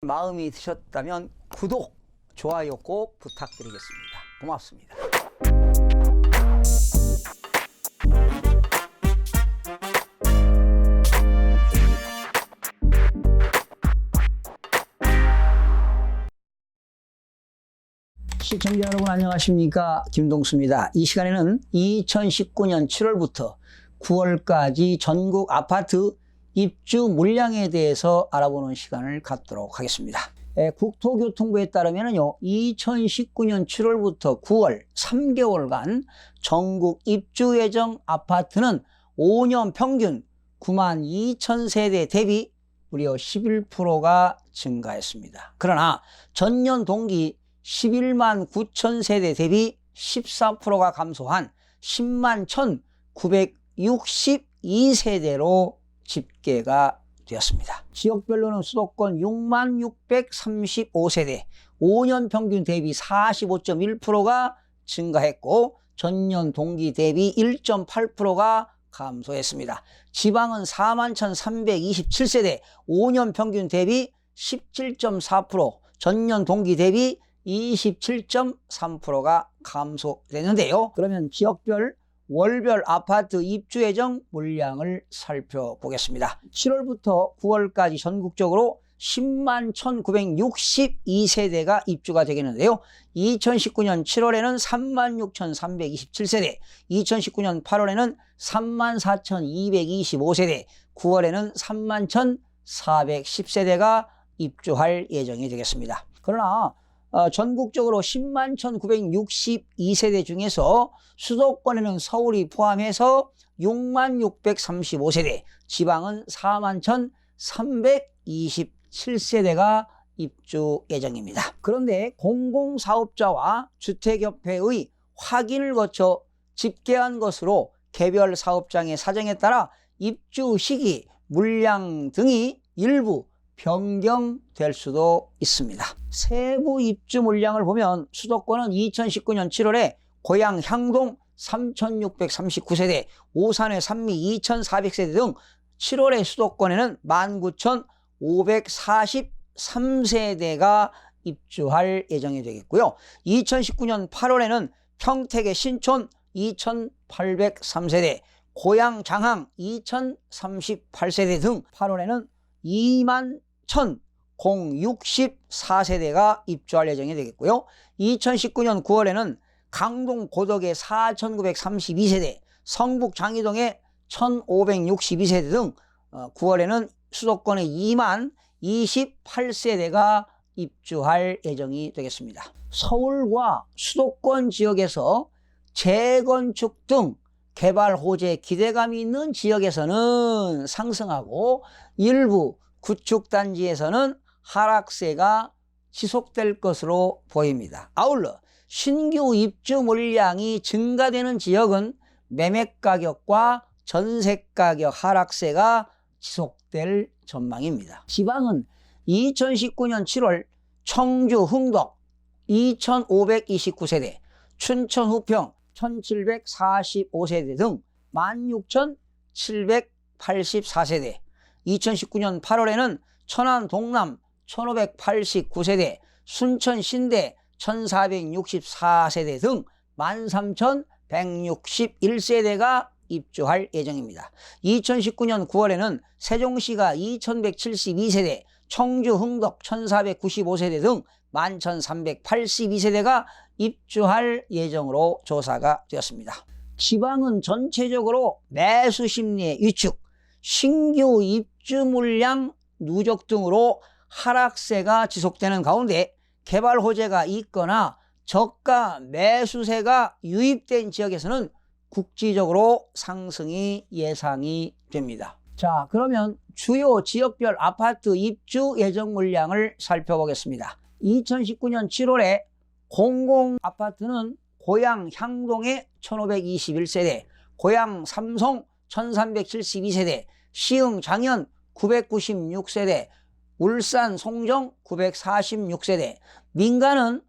마음이 드셨다면 구독, 좋아요 꼭 부탁드리겠습니다. 고맙습니다. 시청자 여러분 안녕하십니까 김동수입니다. 이 시간에는 2019년 7월부터 9월까지 전국 아파트 입주 물량에 대해서 알아보는 시간을 갖도록 하겠습니다. 에, 국토교통부에 따르면요, 2019년 7월부터 9월 3개월간 전국 입주 예정 아파트는 5년 평균 9만 2천 세대 대비 무려 11%가 증가했습니다. 그러나 전년 동기 11만 9천 세대 대비 14%가 감소한 10만 1,962세대로 집계가 되었습니다. 지역별로는 수도권 6만 635세대, 5년 평균 대비 45.1%가 증가했고 전년 동기 대비 1.8%가 감소했습니다. 지방은 4만 1,327세대, 5년 평균 대비 17.4%, 전년 동기 대비 27.3%가 감소되는데요. 그러면 지역별 월별 아파트 입주 예정 물량을 살펴보겠습니다. 7월부터 9월까지 전국적으로 10만 1962세대가 입주가 되겠는데요. 2019년 7월에는 3만 6327세대, 2019년 8월에는 3만 4225세대, 9월에는 3만 1410세대가 입주할 예정이 되겠습니다. 그러나 어, 전국적으로 10만 1962세대 중에서 수도권에는 서울이 포함해서 6만 635세대, 지방은 4만 1327세대가 입주 예정입니다. 그런데 공공사업자와 주택협회의 확인을 거쳐 집계한 것으로 개별 사업장의 사정에 따라 입주 시기, 물량 등이 일부 변경될 수도 있습니다. 세부 입주 물량을 보면 수도권은 2019년 7월에 고양 향동 3,639세대, 오산의 산미 2,400세대 등 7월의 수도권에는 19,543세대가 입주할 예정이 되겠고요. 2019년 8월에는 평택의 신촌 2,803세대, 고양 장항 2,038세대 등 8월에는 2만 1,064세대가 입주할 예정이 되겠고요. 2019년 9월에는 강동 고덕의 4,932세대, 성북 장이동의 1,562세대 등 9월에는 수도권의 2만 28세대가 입주할 예정이 되겠습니다. 서울과 수도권 지역에서 재건축 등 개발 호재 기대감이 있는 지역에서는 상승하고 일부 구축단지에서는 하락세가 지속될 것으로 보입니다. 아울러 신규 입주 물량이 증가되는 지역은 매매 가격과 전세 가격 하락세가 지속될 전망입니다. 지방은 2019년 7월 청주 흥덕 2,529세대, 춘천 후평 1,745세대 등 16,784세대, 2019년 8월에는 천안 동남 1,589세대, 순천 신대 1,464세대 등 13,161세대가 입주할 예정입니다. 2019년 9월에는 세종시가 2,172세대, 청주 흥덕 1,495세대 등 11,382세대가 입주할 예정으로 조사가 되었습니다. 지방은 전체적으로 매수 심리의 위축, 신규 입주 물량 누적 등으로 하락세가 지속되는 가운데 개발 호재가 있거나 저가 매수세가 유입된 지역에서는 국지적으로 상승이 예상이 됩니다. 자, 그러면 주요 지역별 아파트 입주 예정 물량을 살펴보겠습니다. 2019년 7월에 공공 아파트는 고양 향동에 1521세대, 고양 삼성 1372세대, 시흥 장현 996세대, 울산 송정 946세대, 민간은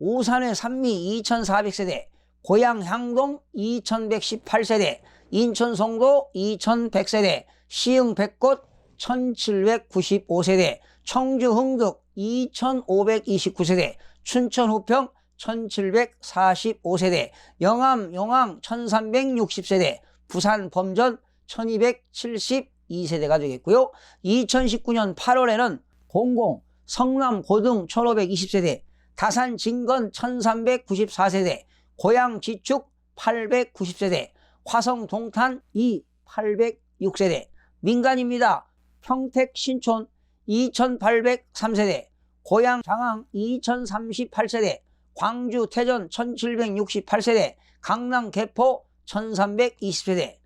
오산의 산미 2400세대, 고양 향동 2118세대, 인천 송도 2100세대, 시흥 백꽃 1795세대, 청주 흥덕 2529세대, 춘천 후평 1745세대, 영암 용왕 1360세대, 부산 범전 1272세대가 되겠고요. 2019년 8월에는 공공 성남 고등 1520세대, 다산 진건 1394세대, 고양 지축 890세대, 화성 동탄 2 806세대, 민간입니다. 평택 신촌 2803세대, 고양 장항 2038세대, 광주 태전 1768세대, 강남 개포 1320세대,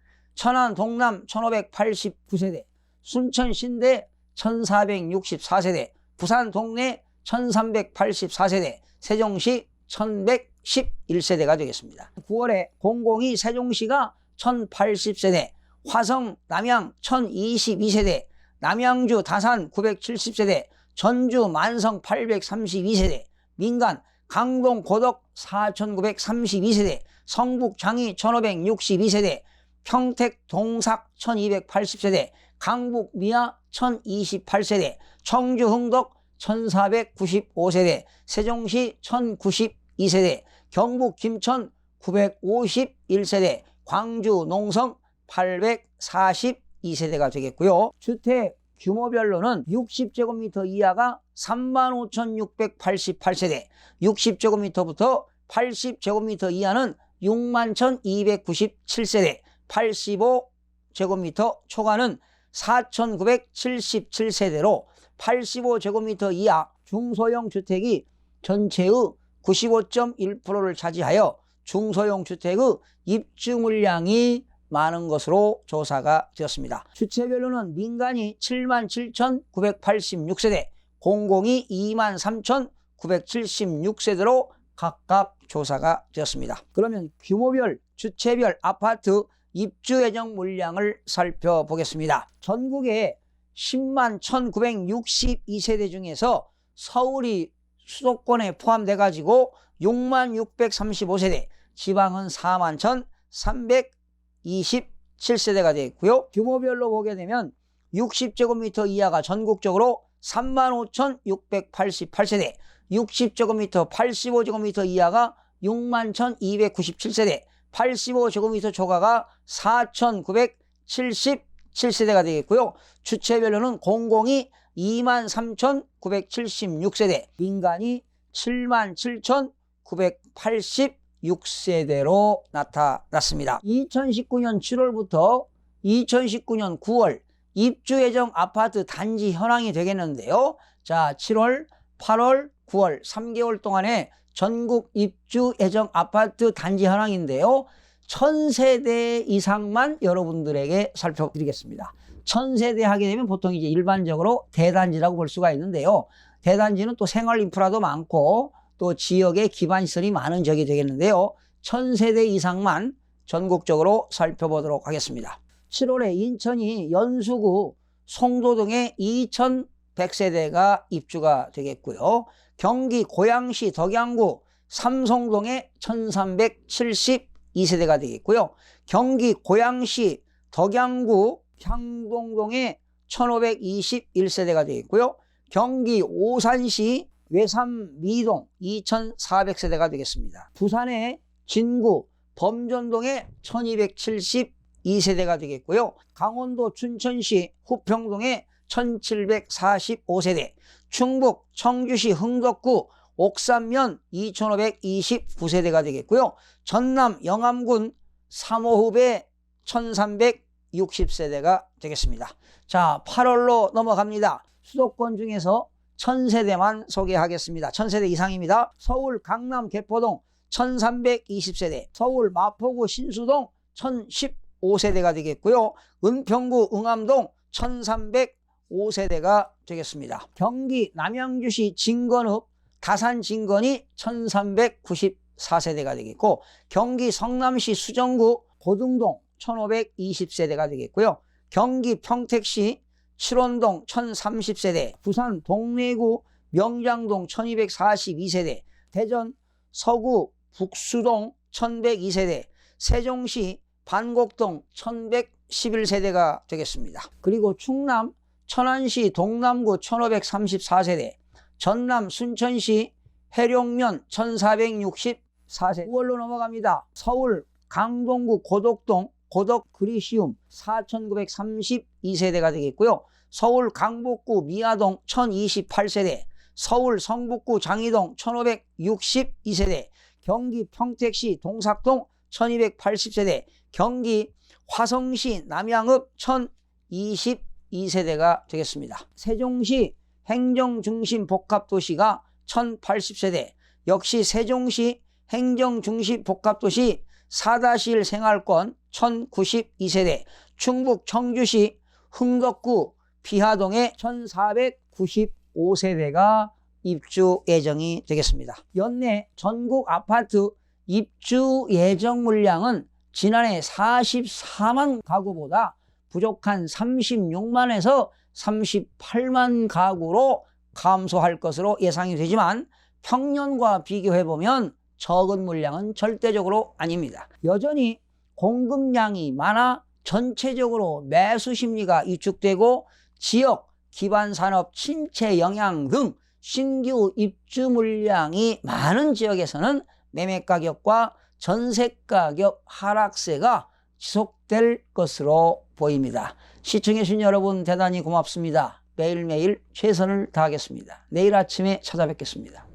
천안 동남 1589세대, 순천 신대 1464세대, 부산 동래 1384세대, 세종시 1111세대가 되겠습니다. 9월에 공공이 세종시가 1080세대, 화성 남양 1022세대, 남양주 다산 970세대, 전주 만성 832세대, 민간 강동 고덕 4932세대, 성북 장이 1562세대, 평택 동삭 1280세대, 강북 미아 1028세대, 청주 흥덕 1495세대, 세종시 1092세대, 경북 김천 951세대, 광주 농성 842세대가 되겠고요. 주택 규모별로는 60제곱미터 이하가 35,688세대, 60제곱미터부터 80제곱미터 이하는 61,297세대, 85제곱미터 초과는 4,977세대로 85제곱미터 이하 중소형 주택이 전체의 95.1%를 차지하여 중소형 주택의 입주 물량이 많은 것으로 조사가 되었습니다. 주체별로는 민간이 77,986세대, 공공이 23,976세대로 각각 조사가 되었습니다. 그러면 규모별, 주체별 아파트 입주 예정 물량을 살펴보겠습니다. 전국에 10만 1962세대 중에서 서울이 수도권에 포함돼 가지고 6만 635세대, 지방은 4만 1,327세대가 되어 있고요. 규모별로 보게 되면 60제곱미터 이하가 전국적으로 3만 5,688세대, 60제곱미터, 85제곱미터 이하가 6만 1,297세대, 85제곱미터 초과가 4,977세대가 되겠고요. 주체별로는 공공이 23,976세대, 민간이 77,986세대로 나타났습니다. 2019년 7월부터 2019년 9월 입주 예정 아파트 단지 현황이 되겠는데요. 자, 7월, 8월, 9월 3개월 동안에 전국 입주 예정 아파트 단지 현황인데요. 1000세대 이상만 여러분들에게 살펴드리겠습니다. 1000세대 하게 되면 보통 이제 일반적으로 대단지라고 볼 수가 있는데요. 대단지는 또 생활 인프라도 많고 또 지역에 기반 시설이 많은 지역이 되겠는데요. 1000세대 이상만 전국적으로 살펴보도록 하겠습니다. 7월에 인천이 연수구 송도동에 2100세대가 입주가 되겠고요. 경기 고양시 덕양구 삼성동에 1372세대가 되겠고요. 경기 고양시 덕양구 향동동에 1521세대가 되겠고요. 경기 오산시 외삼 미동 2400세대가 되겠습니다. 부산의 진구 범전동에 1272세대가 되겠고요. 강원도 춘천시 후평동에 1745세대, 충북 청주시 흥덕구 옥산면 2529세대가 되겠고요. 전남 영암군 삼호읍에 1360세대가 되겠습니다. 자, 8월로 넘어갑니다. 수도권 중에서 1000세대만 소개하겠습니다. 1000세대 이상입니다. 서울 강남 개포동 1320세대, 서울 마포구 신수동 1015세대가 되겠고요. 은평구 응암동 1305세대가 되겠습니다. 경기 남양주시 진건읍 다산 진건이 1394세대가 되겠고 경기 성남시 수정구 고등동 1520세대가 되겠고요. 경기 평택시 칠원동 1030세대, 부산 동래구 명장동 1242세대, 대전 서구 북수동 1102세대, 세종시 반곡동 1111세대가 되겠습니다. 그리고 충남 천안시 동남구 1534세대, 전남 순천시 해룡면 1464세대, 9월로 넘어갑니다. 서울 강동구 고덕동 고덕 그리시움 4932세대가 되겠고요. 서울 강북구 미아동 1028세대, 서울 성북구 장이동 1562세대, 경기 평택시 동삭동 1280세대, 경기 화성시 남양읍 1022세대가 되겠습니다. 세종시 행정중심 복합도시가 1080세대, 역시 세종시 행정중심 복합도시 사다실 생활권 1092세대, 충북 청주시 흥덕구 비하동에 1495세대가 입주 예정이 되겠습니다. 연내 전국 아파트 입주 예정 물량은 지난해 44만 가구보다 부족한 36만에서 38만 가구로 감소할 것으로 예상이 되지만 평년과 비교해 보면 적은 물량은 절대적으로 아닙니다. 여전히 공급량이 많아 전체적으로 매수 심리가 위축되고 지역 기반 산업 침체 영향 등 신규 입주 물량이 많은 지역에서는 매매 가격과 전세 가격 하락세가 지속될 것으로 보입니다. 시청해주신 여러분 대단히 고맙습니다. 매일매일 최선을 다하겠습니다. 내일 아침에 찾아뵙겠습니다.